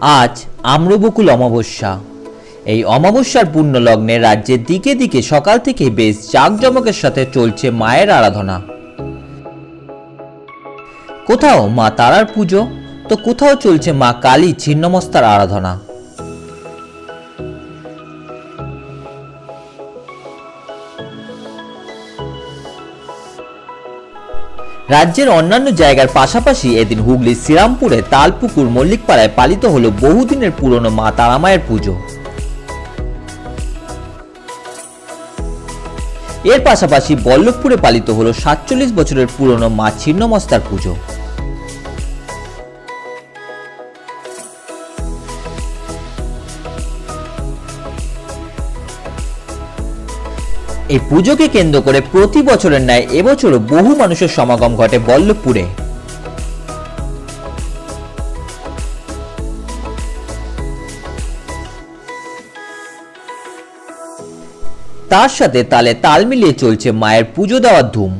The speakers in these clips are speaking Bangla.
আজ আম্রবকুল অমাবস্যা। এই অমাবস্যার পূর্ণ লগ্নে রাজ্যের দিকে দিকে সকাল থেকে বেশ জাঁকজমকের সাথে চলছে মায়ের আরাধনা। কোথাও মা তারার পুজো, তো কোথাও চলছে মা কালী ছিন্নমস্তার আরাধনা। রাজ্যের অন্যান্য জায়গার পাশাপাশি এদিন হুগলির শ্রীরামপুরে তালপুকুর মল্লিকপাড়ায় পালিত হল বহুদিনের পুরনো মা তারামায়ের পুজো। এর পাশাপাশি বল্লভপুরে পালিত হল সাতচল্লিশ বছরের পুরনো মা ছিন্নমস্তার পুজো। এই পুজোকে কেন্দ্র করে প্রতি বছরের ন্যায় এবছরও বহু মানুষের সমাগম ঘটে বল্লভপুরে। তার সাথে তালে তাল মিলিয়ে চলছে মায়ের পুজো দেওয়ার ধুম।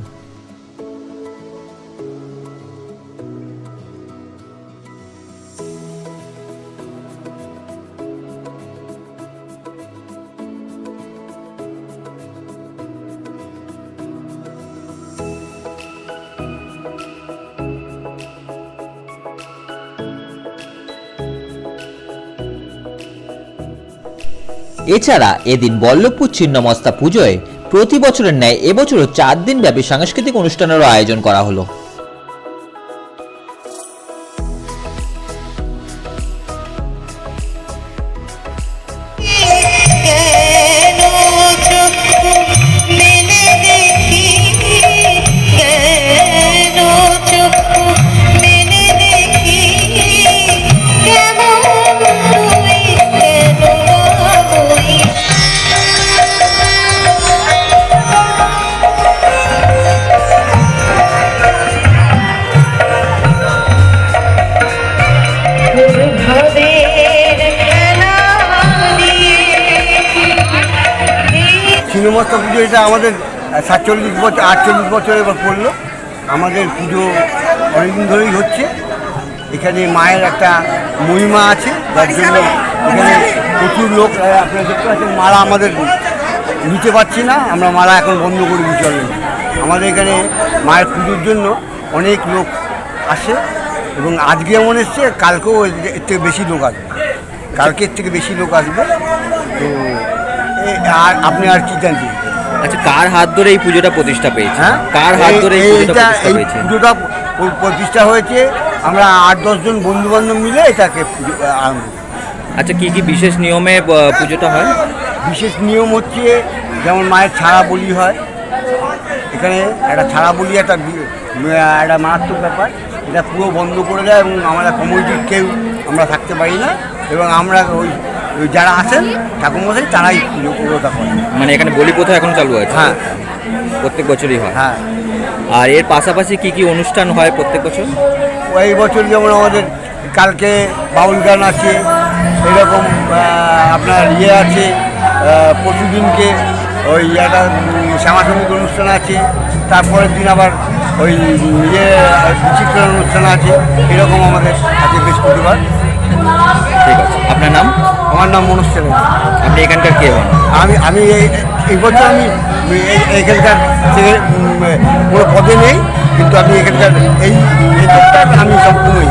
এছাড়া এদিন বল্লভপুর ছিন্নমস্তা পুজোয় প্রতি বছরের ন্যায় এবছরও চার দিন ব্যাপী সাংস্কৃতিক অনুষ্ঠানেরও আয়োজন করা হলো। এটা আমাদের সাতচল্লিশ বছর, আটচল্লিশ বছর এবার পড়ল। আমাদের পুজো অনেকদিন ধরেই হচ্ছে। এখানে মায়ের একটা মহিমা আছে, যার জন্য এখানে প্রচুর লোক আপনারা দেখতে পাচ্ছেন, মালা আমাদের নিতে পারছি না, আমরা মালা এখন বন্ধ করে দিই চলে আমাদের এখানে মায়ের পুজোর জন্য অনেক লোক আসে এবং আজকে যেমন এসছে, কালকেও এর এর থেকে বেশি লোক আসবে। কালকের থেকে বেশি লোক আসবে। তো আর আপনি আর কি জানছেন আচ্ছা কার হাত ধরে এই পুজোটা প্রতিষ্ঠা পেয়েছে? হ্যাঁ? কার হাত ধরে এই পুজোটা প্রতিষ্ঠা পেয়েছে? পুজোটা প্রতিষ্ঠা হয়েছে। আমরা আট দশজন বন্ধু বান্ধব মিলে এটাকে আরম্ভ। আচ্ছা কি কি বিশেষ নিয়মে পুজোটা হয়? বিশেষ নিয়ম হচ্ছে যেমন মায়ের ছাড়া বলি হয়। এখানে একটা ছাড়া বলি একটা একটা মারাত্মক ব্যাপার। এটা পুরো বন্ধ করে দেয় এবং আমরা কমিটির কেউ আমরা থাকতে পারি না। এবং আমরা ওই যারা আসেন ঠাকুরমশাই তারাই পুজো পুরোটা করেন মানে এখানে বলি প্রথা এখন চালু আছে? হ্যাঁ। প্রত্যেক বছরই হয়? হ্যাঁ। আর এর পাশাপাশি কি কি অনুষ্ঠান হয় প্রত্যেক বছর? এই বছর যেমন আমাদের কালকে বাউল গান আছে এরকম আপনার ইয়ে আছে প্রতিদিনকে ওই একটা শ্যামাসঙ্গীত অনুষ্ঠান আছে তারপরের দিন আবার ওই ইয়ে বিচিত্র অনুষ্ঠান আছে এরকম আমাদের আছে বৃহস্পতিবার। ঠিক আছে। আপনার নাম? আমার নাম মনোজ সেন। আপনি এখানকার কে হন? আমি আমি এই- বছর আমি এই- এখানকার থেকে কোনো পদে নেই কিন্তু আমি এখানকার এই আমি সম্পূর্ণই